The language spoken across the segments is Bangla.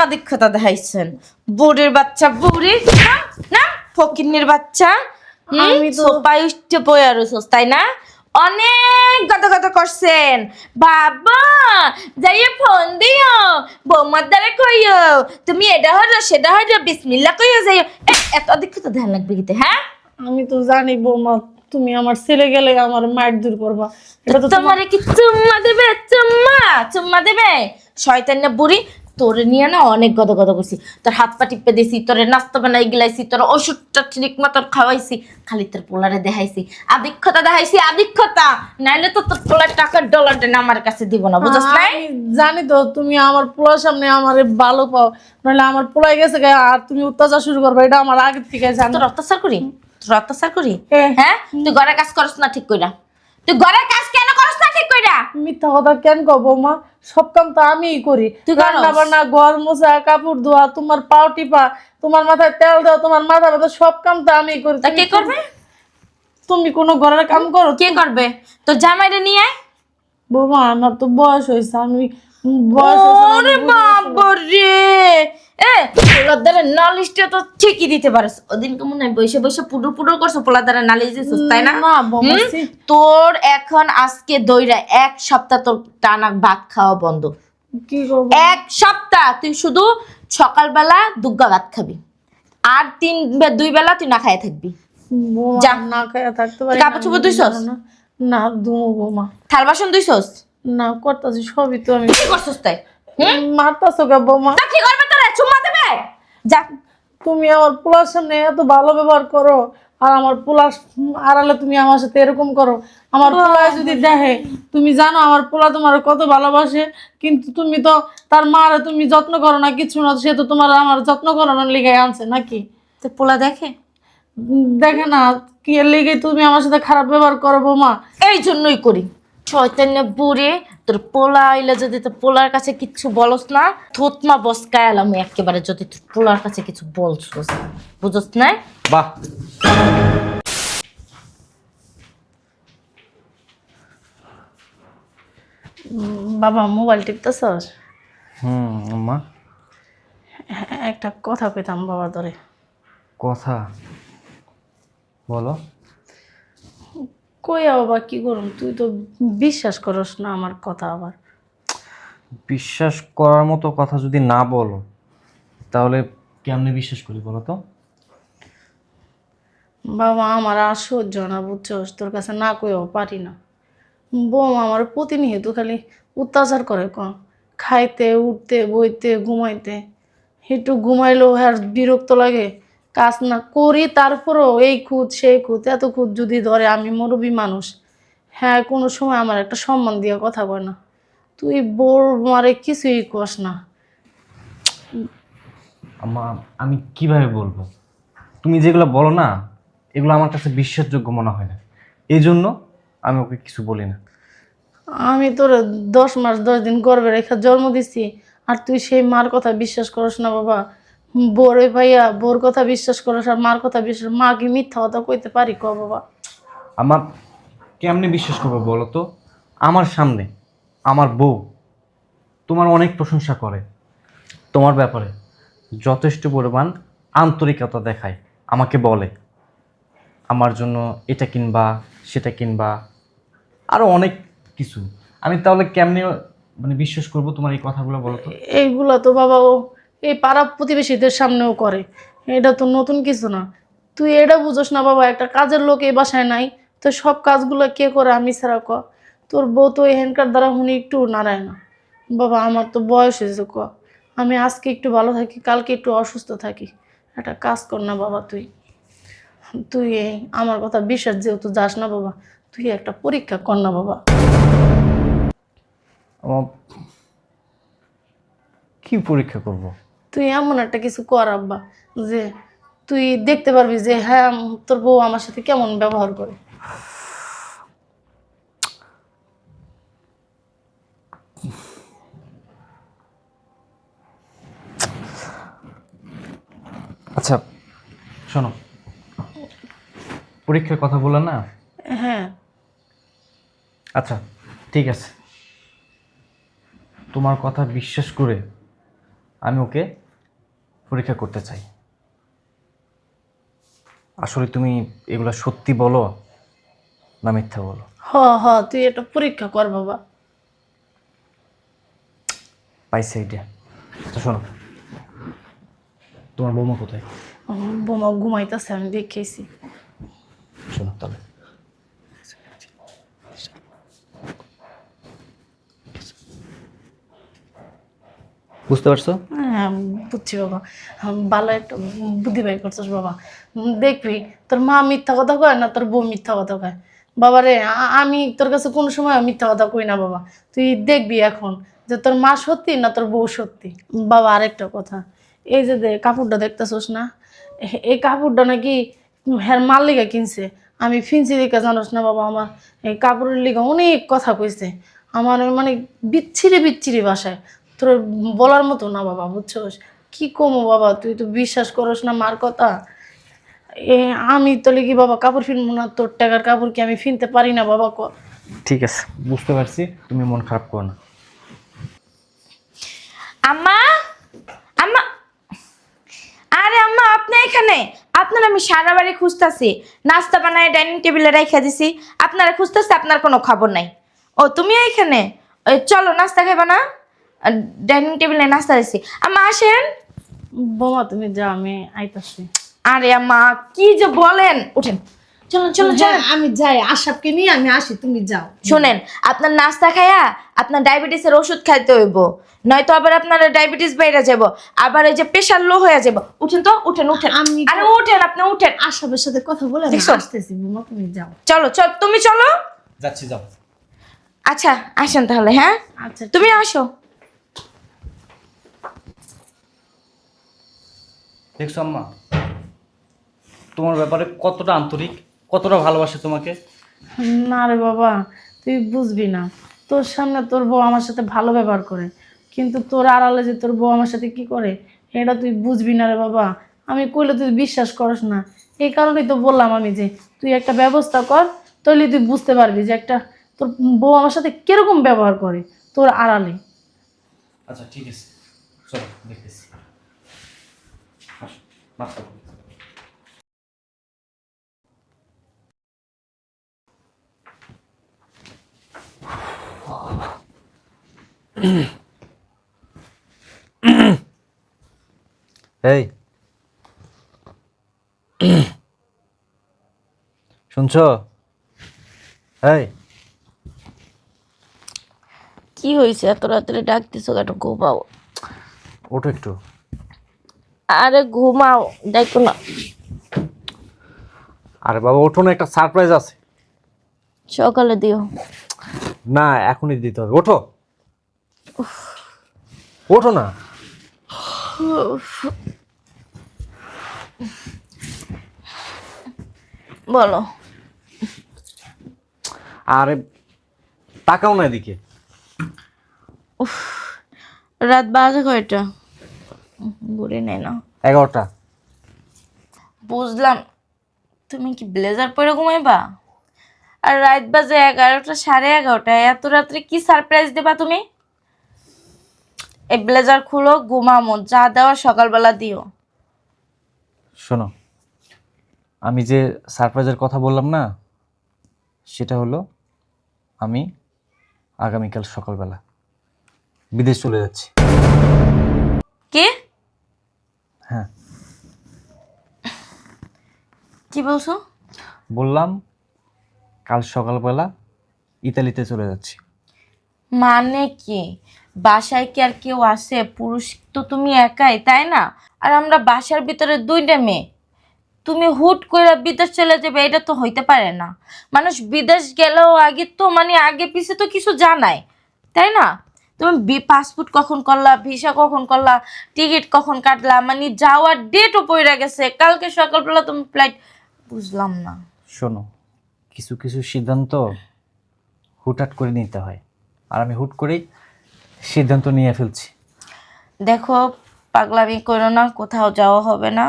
আধিক্যতা দেখাইছেন। বুড়ির বাচ্চা বুড়ি? না ফকিন্নির বাচ্চা। আমি তো- সোপায় উঠতে বইয়া রয়েছস তাই না? অনেক গত গত করছেন। বাবা যাইয়ে ফোন দিও। বৌমার দ্বারা কইও। তুমি এটা হলো সেটা হলো বিসমিল্লা কইও যাইও। এত অধিক্ষতা ধ্যান লাগবে কিতে হ্যাঁ? আমি তো জানি বৌমা তুমি আমার ছেলে গেলে আমার মায়ের দূর করবা। এটা তো তোমারে কি চুম্মা দেবে চুম্মা? চুম্মা দেবে? শয়তান না বুড়ি তোরে নিয়ে না অনেক গদ গদ করছি। তোর হাত পা টিপে দিছি তোরে নাস্তা বানাই গিলাইছি তোর ওষুধটা ঠিক মতন খাওয়াইছি খালি তোর পোলারে দেখাইছি। আধিক্ষতা দেখাইছি আধিক্ষতা নাইলে তো তোর পোলার টাকার ডলারটা না আমার কাছে দিব না বুঝছ নাই? জানি তো তুমি আমার পোলার সামনে আমারে ভালো পাও নাহলে আমার পোলাই গেছে আর তুমি অত্যাচার শুরু করবে এটা আমার আগে থেকে জানো। তোর অত্যাচার করি? তোর অত্যাচার করি? হ্যাঁ। তুই ঘরের কাজ করছ না ঠিক কইরা। তুই ঘরের কাজ কেন করছ না ঠিক কইরা? মিথ্যা কথা কেন কব মা? সব কাম তো আমিই করি। তুই রান্না বান্না ঘর মোছা কাপড় ধোয়া তোমার পাও টিপা তোমার মাথায় তেল দাও তোমার মাথা ব্যথা সব কাম তো আমিই করি। তা কে তুমি- করবে? তুমি কোনো ঘরের কাম করো? কে করবে? তোর জামাইরে নিয়ে আয়। বৌমা আমার তো বয়স হয়েছে, আমি ওরে বুঝে- বাবারে এ পোলাদারে নালিশটা তো ঠিকই দিতে পারছ। ওদিনকে মনে হয় বসে বসে পুডুর পুডুর করছ পোলাদারে নালিশ দিছিস তাই না? না বৌমা হুম? সি- তোর এখন আজকে দইরা এক সপ্তাহ তোর টানা ভাত খাওয়া বন্ধ। এক সপ্তাহ তুই শুধু সকালবেলা দুগ্গা ভাত খাবি। আর তিন বে- দুই বেলা তুই না খাইয়ে থাকবি। যা। না খাইয়া থাকতে পারি কাপড় চোপড় ধুইছস? না, থাল বাসন দুইছস না করতেছি সবই তো আমি। কি করছস তাই? মারতাছো গা বৌমা। তা কি করবে তোরা? চুম্মা দেবে? যা। তুমি আমার পোলার সামনে এত ভালো ব্যবহার করো আর আমার পোলার আড়ালে তুমি আমার সাথে এরকম করো। আমার পোলায় যদি দেখে তুমি জানো আমার পোলা তোমার কত ভালোবাসে কিন্তু তুমি তো তার মার তুমি যত্ন করো না কিছু না সে তো তোমার আমার যত্ন করো না লিগে আনছে নাকি? তো পোলা দেখে? দেখে না কি এর লিগে তুমি আমার সাথে খারাপ ব্যবহার করো বৌমা? এই জন্যই করি। শয়তান্য বুড়ে তোর পোলা আইলে যদি তোর পোলার কাছে কিচ্ছু বলস না থুতমা বসকায় আলাম একেবারে যদি তোর পোলার কাছে কিছু বলছস। বুঝস না বাহ। বাবা মোবাইল টিপতেছস? হুম আম্মা হ্যাঁ, একটা কথা পেতাম বাবা ধরে। কথা? বলো। কই বাবা কি করুম তুই তো বিশ্বাস করস না আমার কথা আবার। বিশ্বাস করার মতো কথা যদি না বলো তাহলে কেমনে বিশ্বাস করি বলো তো? বাবা আমার আর সহ্য না বুঝছস? তোর কাছে না কইও পারি না। বোম আমার প্রতিনিয়ত খালি অত্যাচার করে ক। খাইতে উঠতে বইতে ঘুমাইতে। একটু ঘুমাইলেও আর বিরক্ত লাগে। কাজ না করি তারপরেও এই খুঁত সেই খুঁত এত খুঁত যদি ধরে আমি মুরব্বী মানুষ। হ্যাঁ কোনো সময় আমার একটা সম্মান দিয়ে কথা কয় না। তুই বোর মারে কিছুই কস না। আম্মা আমি কীভাবে বলব? তুমি যেগুলো বলো না এগুলো আমার কাছে বিশ্বাসযোগ্য মনে হয় না। এই জন্য আমি ওকে কিছু বলি না। আমি তোর দশ মাস দশ দিন গর্বে রেখে জন্ম দিছি আর তুই সেই মার কথা বিশ্বাস করস না বাবা। বোরে ভাইয়া বোর কথা বিশ্বাস করস আর মার কথা বিশ্বাস মা কি মিথ্যা কথা কইতে পারি ক বাবা? আমার কেমনে বিশ্বাস করব বলো তো? আমার সামনে আমার বউ তোমার অনেক প্রশংসা করে। তোমার ব্যাপারে যথেষ্ট পরিমাণ আন্তরিকতা দেখায় আমাকে বলে। আমার জন্য এটা কিনবা সেটা কিনবা আরও অনেক কিছু। আমি তাহলে কেমনে মানে বিশ্বাস করব তোমার এই কথাগুলো বলো তো? এইগুলা তো বাবা ও এই পাড়া প্রতিবেশীদের সামনেও করে। এটা তো নতুন কিছু না। তুই এটা বুঝোস না বাবা, একটা কাজের লোক এই বাসায় নাই, তো সব কাজগুলো কে করে আমি ছাড়া ক? তোর বউ তো এখানকার দ্বারা হুনি একটু নাড়ায় না। বাবা, আমার তো বয়স হয়েছে ক। আমি আজকে একটু ভালো থাকি, কালকে একটু অসুস্থ থাকি। একটা কাজ কর না বাবা তুই। তুই এই, আমার কথা বিশ্বাস যেহেতু যাস না বাবা, তুই একটা পরীক্ষা কর না বাবা। কি পরীক্ষা করব? তুই এমন একটা কিছু কর আব্বা যে তুই দেখতে পারবি যে হ্যাঁ তোর বউ আমার সাথে কেমন ব্যবহার করে? আচ্ছা শোনো। পরীক্ষার কথা বলে না? হ্যাঁ। আচ্ছা ঠিক আছে। তোমার কথা বিশ্বাস করে আমি ওকে পরীক্ষা করতে চাই। আসলে তুমি এগুলো সত্যি বলো না মিথ্যা বলো? হ হ তুই এটা পরীক্ষা কর বাবা। পাইছে আইডিয়া তো শোনো তোমার বৌমা কোথায়? বোমা ঘুমাইতেছে আমি দেখেছি শোনো তাহলে। বুঝতে পারছ? হ্যাঁ বুঝছি বাবা। হুম, ভালো একটা বুদ্ধি বাই করছিস বাবা। দেখবি তোর মা মিথ্যা কথা কয় না তোর বউ মিথ্যা কথা কয়? বাবা রে আমি তোর কাছে কোনো সময় মিথ্যা কথা কই না বাবা। তুই দেখবি এখন যে তোর মা সত্যি না তোর বউ সত্যি? বাবা আরেকটা কথা। এই যে দে কাপড়টা দেখতেছোস না? এই কাপড়টা নাকি হ্যাঁ মার লিগা কিনছে। আমি ফিনছি দিকে জানোস না বাবা আমার? এই কাপড়ের লিগা অনেক কথা কইছে। আমার মানে বিচ্ছিরি বিচ্ছিরি বাসায় তোর বলার মতো না বাবা বুঝছোস? কি কমো বাবা তুই তো বিশ্বাস করস না মার কথা। এ আমি তো কি বাবা কাপড় ফিনবো না? তোর টাকার কাপড় কি আমি ফিনতে পারি না বাবা ক? ঠিক আছে বুঝতে পারছি তুমি মন খারাপ করো না। আম্মা আম্মা আরে আম্মা আপনি এখানে? আপনার আমি সারা বাড়ি খুঁজতেছি নাস্তা বানায় ডাইনিং টেবিলে রেখে দিছি আপনারা খুঁজতেছে আপনার কোনো খবর নাই। ও তুমি এখানে? ওই চলো নাস্তা খাইবা না? ডাইনিং টেবিলে নাস্তা দিছি। আম্মা আসেন। বোমা তুমি যাও আমি আইতাছি। আরে আম্মা কি যে বলেন। উঠেন। চলুন চলুন চলুন। আমি যাই আশাবকে নিয়ে আমি আসি তুমি যাও। শুনেন আপনার নাস্তা খায়া আপনার ডায়াবেটিসের ওষুধ খাইতে হইব। নয়তো আবার আপনার ডায়াবেটিস বেড়ে যাব আবার এই যে প্রেশার লো হয়ে যাব উঠেন তো উঠেন উঠেন। আমি আরে উঠেন আপনি উঠেন। আশাবের সাথে কথা বলে আমি আসতেছি বোমা তুমি যাও। চলো চল তুমি চলো। যাচ্ছি যাও। আচ্ছা আসেন তাহলে হ্যাঁ? আচ্ছা তুমি আসো। দেখছ আম্মা? তোমার ব্যাপারে কতটা আন্তরিক কতটা ভালোবাসে তোমাকে? না রে বাবা তুই বুঝবি না। তোর সামনে তোর বউ আমার সাথে ভালো ব্যবহার করে। কিন্তু তোর আড়ালে যে তোর বউ আমার সাথে কি করে এটা তুই বুঝবি না রে বাবা। আমি কইলে তুই বিশ্বাস করস না। এই কারণেই তো বললাম আমি যে তুই একটা ব্যবস্থা কর তাহলে তুই বুঝতে পারবি যে একটা তোর বউ আমার সাথে কীরকম ব্যবহার করে তোর আড়ালে। আচ্ছা ঠিক আছে। চলো দেখতেছি। করি। এই শুনছো এই কি হয়েছে? এত রাত্রে ডাকতেছো কেন? ঘুমাও। ওঠো একটু। আরে ঘুমাও দেখো না। আরে বাবা ওঠো না একটা সারপ্রাইজ আছে। সকালে দিও। না এখনই দিতে হবে। ওঠো। ওঠো না। বলো। আরে তাকাও না এদিকে। রাত বাজে কয়টা? ঘুরে নেই না। এগারোটা। বুঝলাম। তুমি কি ব্লেজার পরে ঘুমাইবা? আর রাত বাজে এগারোটা সাড়ে এগারোটা এত রাত্রে কি সারপ্রাইজ দেবা তুমি? এই ব্লেজার খুলো ঘুমামো যা দেওয়া সকালবেলা দিও। শোনো আমি যে সারপ্রাইজের কথা বললাম না সেটা হলো আমি আগামীকাল সকালবেলা বিদেশ চলে যাচ্ছি। কি? হ্যাঁ। কি বলছো? বললাম কাল সকালবেলা ইতালিতে চলে যাচ্ছি। মানে কি? বাসায় কি আর কেউ আসে পুরুষ তো তুমি একাই তাই না? আর আমরা বাসার ভিতরে দুইটা মেয়ে। তুমি হুট করে বিদেশ চলে যাবে এটা তো হইতে পারে না। মানুষ বিদেশ গেলেও আগে তো মানে আগে পিছে তো কিছু জানায় তাই না? তুমি পাসপোর্ট কখন করলা ভিসা কখন করলা টিকিট কখন কাটলা মানে যাওয়ার ডেটও পড়ে গেছে। কালকে সকালবেলা তুমি ফ্লাইট বুঝলাম না। শোনো কিছু কিছু সিদ্ধান্ত হুটহাট করে নিতে হয়। আর আমি হুট করেই সিদ্ধান্ত নিয়ে ফেলছি। দেখো পাগলামি করো না কোথাও যাওয়া হবে না।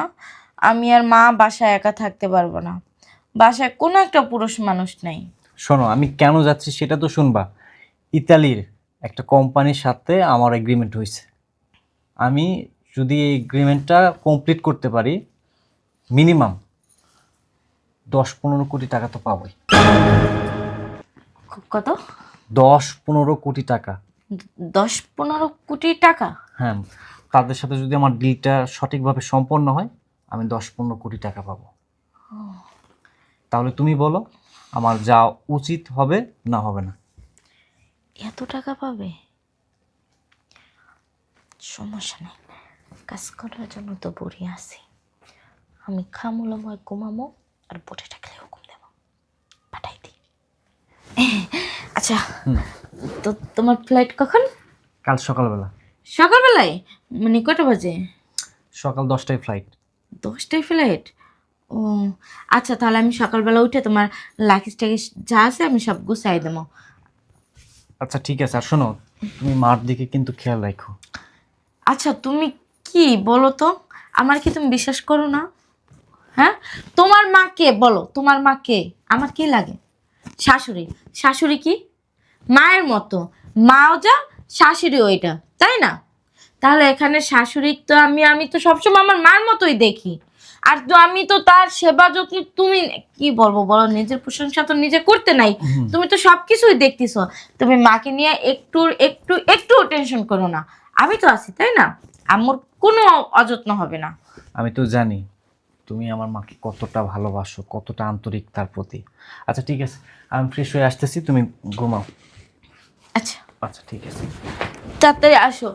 আমি আর মা বাসায় একা থাকতে পারব না। বাসায় কোনো একটা পুরুষ মানুষ নেই। শোনো আমি কেন যাচ্ছি সেটা তো শুনবা। ইতালির একটা কোম্পানির সাথে আমার এগ্রিমেন্ট হয়েছে। আমি যদি এই এগ্রিমেন্টটা কমপ্লিট করতে পারি মিনিমাম দশ পনেরো কোটি টাকা তো পাবোই। কত? দশ পনেরো কোটি টাকা। দশ পনেরো কোটি টাকা? হ্যাঁ তাদের সাথে যদি আমার ডিলটা সঠিকভাবে সম্পন্ন হয় আমি দশ পনেরো কোটি টাকা পাবো। তাহলে তুমি বলো আমার যা উচিত হবে না হবে না। এত টাকা পাবে? সমস্যা নেই। কাজ করার জন্য তো বুড়ি আছি। আমি খামুলাময় ঘুমামো আর বটে টাকলে হুকুম দেবো। পাঠাই দিই। আচ্ছা তো তোমার ফ্লাইট কখন? কাল সকালবেলা। সকালবেলায়? মানে কটা বাজে? সকাল দশটায় ফ্লাইট দশটায় ফ্লাইট ও আচ্ছা তাহলে আমি সকালবেলা উঠে তোমার লাকিস টাকিস যা আছে আমি সব গুছাই দেবো। আচ্ছা ঠিক আছে। আর শোনো, তুমি মার দিকে কিন্তু খেয়াল রাখো। আচ্ছা তুমি কি বলো তো? আমার কি তুমি বিশ্বাস করো না? হ্যাঁ? তোমার মা কে? বলো, তোমার মা কে? আমার কি লাগে? শাশুড়ি। শাশুড়ি কি? মায়ের মতো। মাও যা শাশুড়ি ওইটা তাই না? তাহলে এখানে শাশুড়ি তো আমি আমি তো সবসময় আমার মার মতোই দেখি। আর তো আমি তো তার সেবা যত্ন তুমি কি বলব বলো নিজের প্রশংসা তো নিজে করতে নাই। তুমি তো সব কিছুই দেখতেছো। তুমি মাকে নিয়ে একটু একটু একটু টেনশন করো না। আমি তো আছি তাই না? আমার কোনো অযত্ন হবে না। আমি তো জানি তুমি আমার মাকে কতটা ভালোবাসো কতটা আন্তরিক তার প্রতি। আচ্ছা ঠিক আছে। আমি ফ্রেশ হয়ে আসতেছি তুমি ঘুমাও। আচ্ছা। আচ্ছা ঠিক আছে। তাড়াতাড়ি আসো।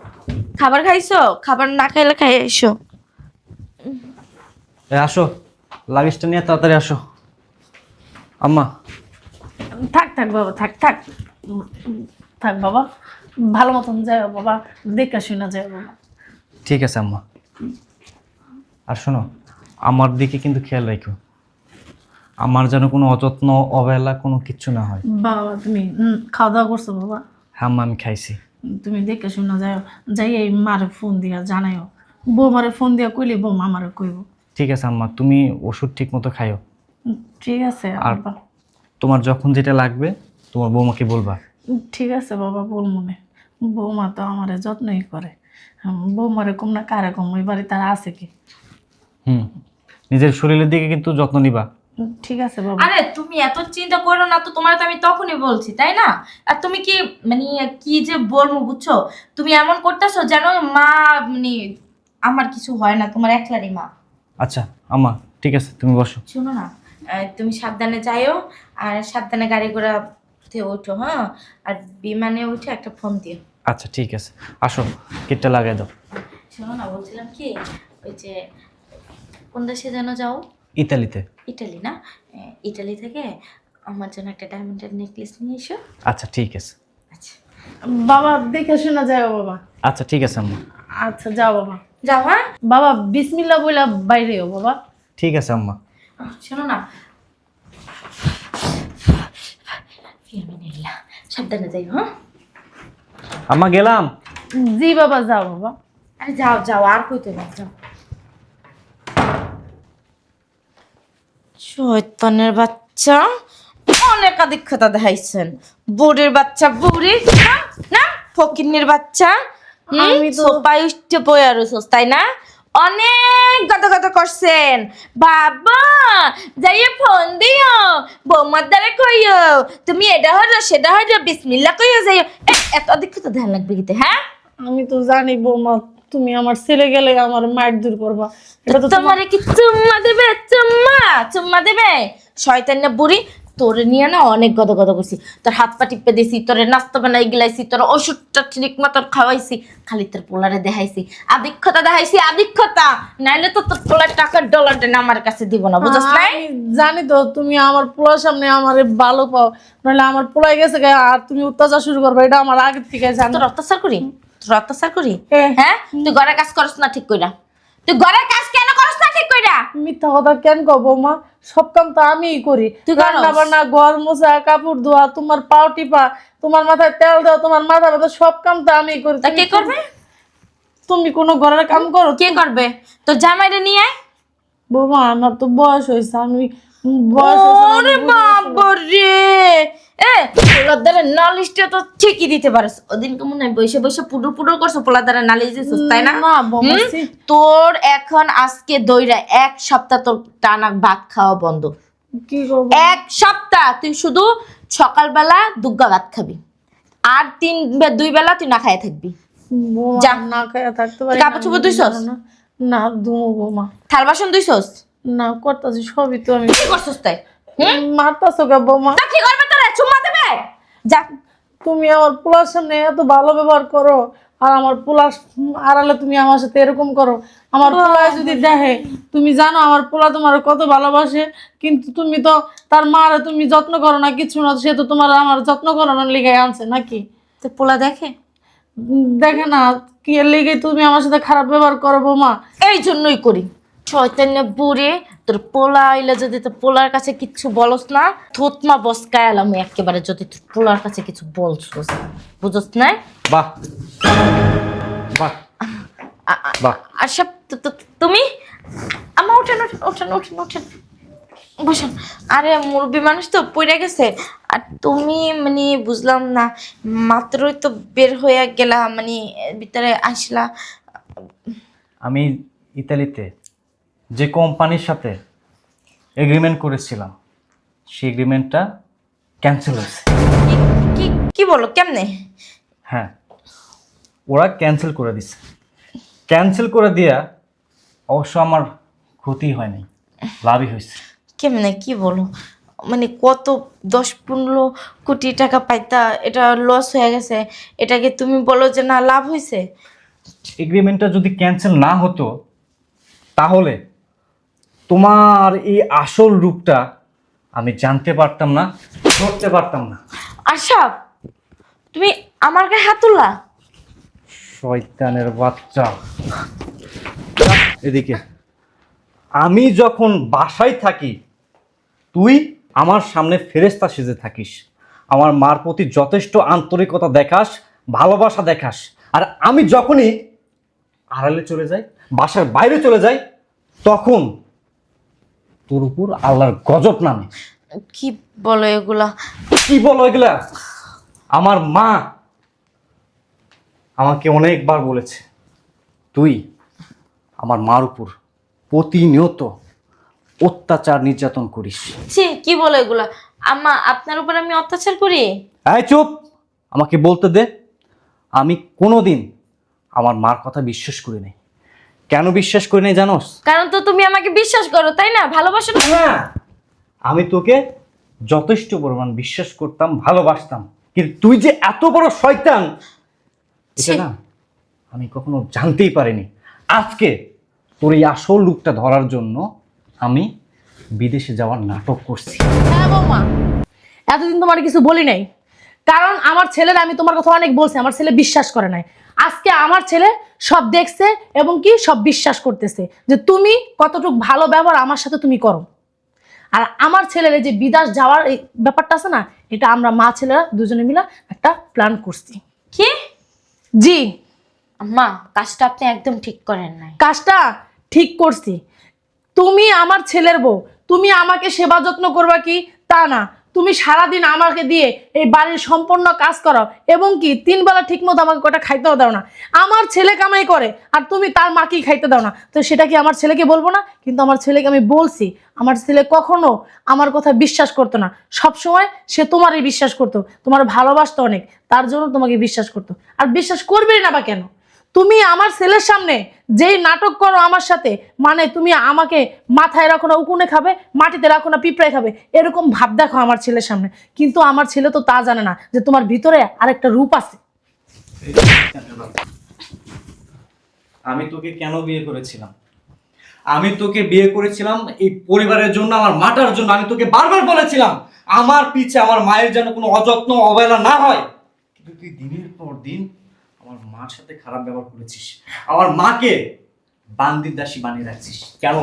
খাবার খাইছো? খাবার না খাইলে খাই এসো। আসো। লাগেজটা নিয়ে তাড়াতাড়ি আসো। আম্মা। থাক থাক বাবা থাক থাক। থাক বাবা। ভালো মতন যায় বাবা। দেখা শুনে যায় বাবা। ঠিক আছে আম্মা। আর শোনো আমার দিকে কিন্তু খেয়াল রাখো। আমার যেন কোনো অযত্ন অবহেলা কোনো কিচ্ছু না হয়। বাবা তুমি খাওয়া দাওয়া করছ বাবা? হ্যাঁ আম্মা আমি খাইছি। তুমি দেখে শুনে যাও। যাই এই মারে ফোন দিয়া জানাইও। বৌমারে ফোন দিয়া কইলে বৌমা আমারে কইব। ঠিক আছে আম্মা তুমি ওষুধ ঠিক মতো খাইও ঠিক আছে আর- বাবা। তোমার যখন যেটা লাগবে তোমার বৌমাকে বলবা। ঠিক আছে বাবা বল মনে বৌমা তো আমারে যত্নই করে। বৌমারে কম না কারে কম ওই বাড়ি তারা আছে কি? হুম নিজের শরীরের দিকে কিন্তু যত্ন নিবা। ঠিক আছে বাবা। আরে তুমি এত চিন্তা করো না তো তোমার তো আমি তখনই বলছি তাই না? আর তুমি কি মানে কি যে বলব বুঝছ? তুমি এমন করতেছো যেন মা মানে আমার কিছু হয় না তোমার একলারই মা। আচ্ছা আম্মা ঠিক আছে তুমি বসো। শোনো না আহ, তুমি সাবধানে যাইও আর সাবধানে গাড়ি ঘোড়াতে ওঠো হ্যাঁ? আর বিমানে উঠে একটা ফোন দিও। আচ্ছা ঠিক আছে। আসো কিটটা লাগাই দাও। শোনো না বলছিলাম কি ওই যে কোন দেশে যেন যাও? ইতালিতে। ইটালি না? ইটালি থেকে আমার জন্য একটা ডায়মন্ডের নেকলেস নিয়ে এসো। আচ্ছা ঠিক আছে। আচ্ছা। বাবা দেখে শুনে যাও বাবা। আচ্ছা ঠিক আছে আম্মা। আচ্ছা যাও বাবা। যাও হ্যাঁ? বাবা বিসমিল্লা বইলা বাইরেও বাবা। ঠিক আছে আম্মা। শোনো না। ফিয়ামিনিল্লাহ সাবধানে যাই হ্যাঁ? আম্মা গেলাম। জি বাবা যাও বাবা। আরে যাও যাও আর কইতে না যাও। শয়তানের বাচ্চা অনেক আধিক্ষতা দেখাইছেন। বুড়ির বাচ্চা বুড়ি না না ফকিন্নির বাচ্চা আমি তো তো- সোপায় উঠতে বয়ে তাই না? অনেক গত গত করছেন। বাবা যাইয়ে ফোন দিও। বৌমার দ্বারা কইও। তুমি এটা হলো সেটা হলো বিসমিল্লা কইও যাইও। এত অধিক্ষতা ধ্যান লাগবে গীতে হ্যাঁ? আমি তো জানি বৌমা তুমি আমার ছেলে গেলে আমার মায়ের দূর করবা। এটা তো তোমারে কি চুম্মা দেবে? চুম্মা চুম্মা দেবে? শয়তান না বুড়ি তোরে নিয়ে না অনেক গদ গদ করছি। তোর হাত পা টিপে দিছি তোরে নাস্তা বানাই গিলাইছি তোর ওষুধটা ঠিক মতো খাওয়াইছি খালি তোর পোলারে দেখাইছি। আধিক্ষতা দেখাইছি আধিক্ষতা নাইলে তো তোর পোলার টাকার ডলারটা না আমার কাছে দিব না বুঝছ আমি জানি তো তুমি আমার পোলার সামনে আমার ভালো পাও নাহলে আমার পোলাই গেছে আর তুমি অত্যাচার শুরু করবে এটা আমার আগে থেকে জানো। তোর অত্যাচার করি? তোর অত্যাচার করি? হ্যাঁ। হ্যাঁ? তুই ঘরের কাজ করছ না ঠিক কইরা। তুই ঘরের কাজ কেন করছ না ঠিক কইরা? মিথ্যা কথা কেন কব মা? সব কাম তো আমিই করি। তুই রান্না বান্না ঘর মোছা কাপড় ধোয়া তোমার পাও টিপা তোমার মাথায় তেল দেওয়া তোমার মাথা ব্যথা সব কাম তো আমিই করি। তা কে করবে? তুমি কোনো ঘরের কাম করো? কে করবে? তো জামাইরে নিয়ে আয়। বৌমা আমার তো বয়স হয়েছে আমি ওরে বুঝি হয়েছে না। বাবা রে এ নালিশটা তো ঠিকই দিতে পারিস ওদিনকে মনে হয় বসে বসে পুরো পুরো করছ নালিশ দিছিস তাই না। তোর এখন আজকে দইরা এক সপ্তাহ তোর টানা ভাত খাওয়া বন্ধ। এক সপ্তাহ তুই শুধু সকালবেলা দুগ্গা ভাত খাবি। আর তিন বে- দুই বেলা তুই না খাইয়ে থাকবি। যা। না খাইয়া থাকতে পারি কাপড় চোপড় ধুইছস? না, না দুমো বৌমা। থাল বাসন দুইছস না করতেছি সবই তো আমি কি করছস তাই? মারতাছো কে বৌমা। তা কি করবে তোরা? চুম্মা দেবে? যা তুমি আমার পোলার সামনে এত ভালো ব্যবহার করো আর আমার পোলার আড়ালে তুমি আমার সাথে এরকম করো। আমার পোলায় যদি দেখে তুমি জানো আমার পোলা তোমার কত ভালোবাসে কিন্তু তুমি তো তার মারে তুমি যত্ন করো না কিছু না সে তো তোমার আমার যত্ন করো না লিগে আনছে নাকি? তো পোলা দেখে? দেখে না কি লিগে তুমি আমার সাথে খারাপ ব্যবহার করো বৌমা? এই জন্যই করি। চৈতন্য বুড়ে তোর পোলা আইলে যদি তোর পোলার কাছে কিছু বলস না থুতমা বসকায় এলাম একেবারে যদি তোর পোলার কাছে কিছু বলছস বুঝস না বাহ। বাহ। বাহ। তু- তুমি? ওঠেন ওঠেন ওঠেন ওঠেন ওঠেন বসেন। আরে মুরব্বী মানুষ তো পড়ে গেছে। আর তুমি মানে বুঝলাম না মাত্রই তো বের হয়ে গেলা মানে ভিতরে আসলা। আমি ইতালিতে। যে কোম্পানির সাথে এগ্রিমেন্ট করেছিলাম সেই এগ্রিমেন্টটা ক্যান্সেল হয়েছে। কি- কি বলো কেমনে? হ্যাঁ ওরা ক্যান্সেল করে দিছে। ক্যান্সেল করে দিয়া অবশ্য আমার ক্ষতি হয়নি লাভই হয়েছে। কেমনে কি বলো? মানে কত দশ পনেরো কোটি টাকা পাইতা এটা লস হয়ে গেছে এটাকে তুমি বলো যে না লাভ হয়েছে? এগ্রিমেন্টটা যদি ক্যান্সেল না হতো তাহলে তোমার এই আসল রূপটা আমি জানতে পারতাম না ধরতে পারতাম না। আশা তুমি আমার গায়ে হাত তুললা? শয়তানের বাচ্চা। এদিকে। আমি যখন বাসায় থাকি তুই আমার সামনে ফেরেস্তা সেজে থাকিস। আমার মার প্রতি যথেষ্ট আন্তরিকতা দেখাস ভালোবাসা দেখাস। আর আমি যখনই আড়ালে চলে যাই বাসার বাইরে চলে যাই তখন তোর উপর আল্লাহর গজব নামে। কি বলো এগুলা? কি বলো এগুলা? আমার মা আমাকে অনেকবার বলেছে তুই আমার মার উপর প্রতিনিয়ত অত্যাচার নির্যাতন করিস। ছি কি বলো এগুলা? আম্মা আপনার উপর আমি অত্যাচার করি? এই চুপ! আমাকে বলতে দে আমি কোনোদিন আমার মার কথা বিশ্বাস করি নাই। কেন বিশ্বাস করি নাই জানোস? কারণ তো তুমি আমাকে বিশ্বাস করো তাই না? ভালোবাসো না? আমি তোকে যথেষ্ট পরিমাণ বিশ্বাস করতাম ভালোবাসতাম। কিন্তু তুই যে এত বড় শয়তান এটা ছি। না আমি কখনো জানতেই পারিনি। আজকে তোর এই আসল রূপটা ধরার জন্য আমি বিদেশে যাওয়ার নাটক করছি। হ্যাঁ বৌমা এতদিন তোমার কিছু বলি নাই। কারণ আমার ছেলের আমি তোমার কথা অনেক বলছি আমার ছেলে বিশ্বাস করে নাই। আজকে আমার ছেলে সব দেখছে এবং কি সব বিশ্বাস করতেছে যে তুমি কতটুকু ভালো ব্যবহার আমার সাথে তুমি করো। আর আমার ছেলের যে বিদেশ যাওয়ার এই ব্যাপারটা আছে না এটা আমরা মা ছেলেরা দুজনে মিলে একটা প্ল্যান করছি। কি? জি। মা কাজটা আপনি একদম ঠিক করেন নাই। কাজটা ঠিক করছি। তুমি আমার ছেলের বউ তুমি আমাকে সেবা যত্ন করবা কি? তা না। তুমি সারাদিন আমাকে দিয়ে এই বাড়ির সম্পূর্ণ কাজ করো, এবং কি তিন বেলা ঠিক মতো আমাকে কটা খাইতেও দাও না। আমার ছেলে কামাই করে, আর তুমি তার মাকেই খাইতে দাও না। তো সেটা কি আমার ছেলেকে বলব না? কিন্তু আমার ছেলেকে আমি বলছি, আমার ছেলে কখনো আমার কথা বিশ্বাস করতো না। সব সময় সে তোমারই বিশ্বাস করতো, তোমার ভালোবাসতো অনেক, তার জন্য তোমাকে বিশ্বাস করতো। আর বিশ্বাস করবেই না বা কেন? তুমি আমার ছেলের সামনে যেই নাটক করো আমার সাথে মানে তুমি আমাকে মাথায় রাখো না, উকুনে খাবে, মাটিতে রাখো না, পিঁপড়ায় খাবে, এরকম ভাব দেখো আমার ছেলের সামনে। কিন্তু আমার ছেলে তো তা জানে না যে তোমার ভিতরে আরেকটা রূপ আছে। আমি তোকে কেন বিয়ে করেছিলাম? আমি তোকে বিয়ে করেছিলাম এই পরিবারের জন্য, আমার মাটার জন্য, আমি তোকে বারবার বলেছিলাম, আমার পিছে, আমার মায়ের যেন কোনো অযত্ন, অবহেলা না হয়। কিন্তু তুই দিনের পর দিন আমার মার সাথে খারাপ ব্যবহার করেছিস। আমার মাকে বান্দির দাসী বানিয়ে রাখছিস। কেন?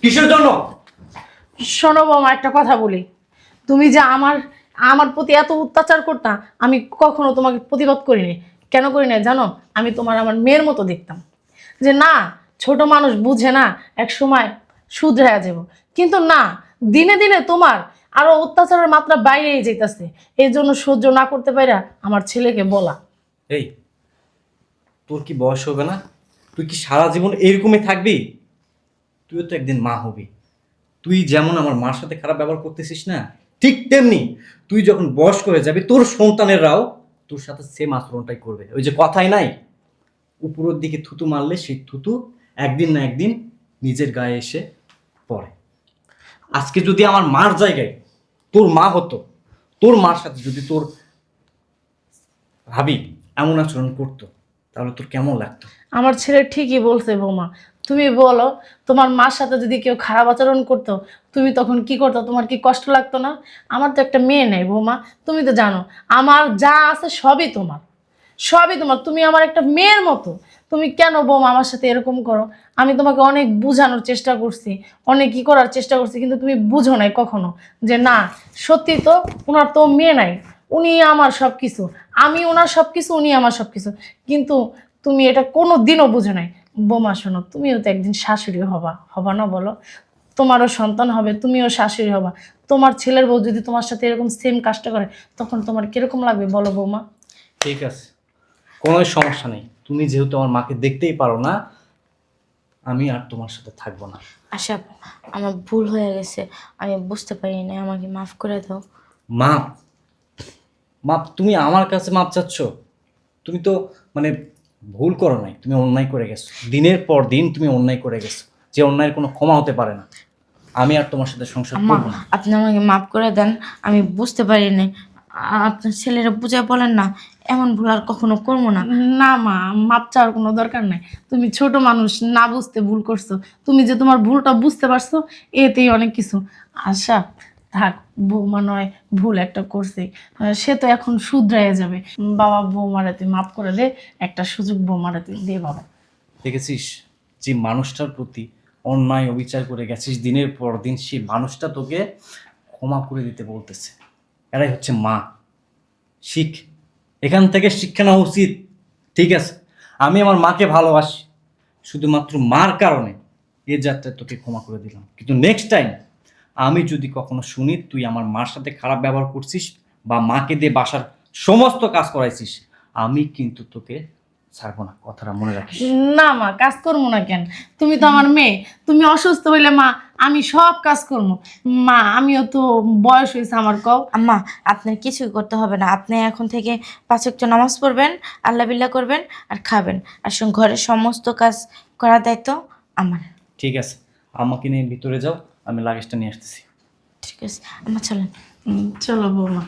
কিসের জন্য? শোনো বাবা একটা কথা বলি। তুমি যে আমার আমার প্রতি এত অত্যাচার করতা আমি কখনো তোমাকে প্রতিবাদ করিনি। কেন করি না জানো? আমি তোমার আমার মেয়ের মতো দেখতাম। যে না ছোট মানুষ বুঝে না এক সময় শুধরে যাব। কিন্তু না দিনে দিনে তোমার আরও অত্যাচারের মাত্রা বাইরেই যেতেছে এই জন্য সহ্য না করতে পাইরা আমার ছেলেকে বলা। এই তোর কি বয়স হবে না? তুই কি সারা জীবন এরকমই থাকবি? তুইও তো একদিন মা হবি। তুই যেমন আমার মার সাথে খারাপ ব্যবহার করতেছিস না, ঠিক তেমনি তুই যখন বয়স করে যাবি, তোর সন্তানেরাও তোর সাথে সেম আচরণটাই করবে। ওই যে কথাই নাই, উপরের দিকে থুতু মারলে সেই থুতু একদিন না একদিন নিজের গায়ে এসে পড়ে। আজকে যদি আমার মার জায়গায় তোর মা হতো, তোর মার সাথে যদি তোর ভাবি এমন আচরণ করতো তাহলে তোর কেমন লাগতো? আমার ছেলে ঠিকই বলছে, বৌমা। তুমি বলো, তোমার মার সাথে যদি কেউ খারাপ আচরণ করতো, তুমি তখন কি করতো? তোমার কি কষ্ট লাগতো না? আমার তো একটা মেয়ে নেই, বৌমা। তুমি তো জানো, আমার যা আছে সবই তোমার। সবই তোমার। তুমি আমার একটা মেয়ের মতো। তুমি কেন বৌমা আমার সাথে এরকম করো? আমি তোমাকে অনেক বোঝানোর চেষ্টা করছি, অনেক কি করার চেষ্টা করছি, কিন্তু তুমি বুঝো নাই কখনো যে না, সত্যি তো ওনার তো মেয়ে নাই। উনি আমার সব কিছু আমি ওনার সব কিছু উনি আমার সব কিছু কিন্তু তুমি এটা কোনো দিনও বুঝো নাই। বোমা শোনো তুমিও তো একদিন শাশুড়ি হবা। হবা না বলো? তোমারও সন্তান হবে তুমিও শাশুড়ি হবা। তোমার ছেলের বউ যদি তোমার সাথে এরকম সেম কাজটা করে তখন তোমার কীরকম লাগবে বলো বৌমা? ঠিক আছে। কোনো সমস্যা নেই। তুমি যেহেতু আমার মাকে দেখতেই পারো না আমি আর তোমার সাথে থাকব না। আশা আমার ভুল হয়ে গেছে। আমি বুঝতে পারি না আমাকে মাফ করে দাও। মাপ মাপ তুমি আমার কাছে মাপ চাচ্ছ? তুমি তো মানে ভুল করো নাই তুমি অন্যায় করে গেছো। দিনের পর দিন তুমি অন্যায় করে গেছো যে অন্যায়ের কোনো ক্ষমা হতে পারে না। আমি আর তোমার সাথে সংসার আম্মা করব না। আপনি আমাকে মাফ করে দেন আমি বুঝতে পারি আ- আপনার ছেলেরা বুঝে বলেন না এমন ভুল আর কখনো করব না। না মা মাপ চাওয়ার কোনো দরকার নাই। তুমি ছোট মানুষ না বুঝতে ভুল করছ। তুমি যে তোমার ভুলটা বুঝতে পারছ এতেই অনেক কিছু। আশা থাক, বৌমা নয়, ভুল একটা করছে। সে তো এখন শুধরাইয়া যাবে। বাবা বৌমারা তুই মাফ করে দে, একটা সুযোগ বৌমারা তুই দে বাবা। দেখেছিস? যে মানুষটার প্রতি অন্যায় অবিচার করে গেছিস, দিনের পর দিন সেই মানুষটা তোকে ক্ষমা করে দিতে বলতেছে। এরাই হচ্ছে মা। শিখ। এখান থেকে শিক্ষা নেওয়া উচিত। ঠিক আছে? আমি আমার মাকে ভালোবাসি। শুধুমাত্র মার কারণে এ যাত্রায় তোকে ক্ষমা করে দিলাম। কিন্তু নেক্সট টাইম আমি যদি কখনো শুনি তুই আমার মার সাথে খারাপ ব্যবহার করছিস বা মাকে দিয়ে বাসার সমস্ত কাজ করাইছিস আমি কিন্তু তোকে ছাড়বো না কথাটা মনে রাখিস। না মা কাজ করব না কেন? তুমি তো আমার মেয়ে তুমি অসুস্থ হইলে মা আমি সব কাজ করব। মা আমিও তো বয়স হয়েছে আমার কও। আম্মা আপনার কিছুই করতে হবে না। আপনি এখন থেকে পাঁচ ওয়াক্ত নামাজ পড়বেন আল্লাহ বিল্লাহ করবেন আর খাবেন। আর সঙ্গে ঘরের সমস্ত কাজ করার দায়িত্ব আমার। ঠিক আছে আমাকে নিয়ে ভিতরে যাও। আমি লাগেজটা নিয়ে আসতেছি। ঠিক আছে। আমার চলেন। চলো বৌমা।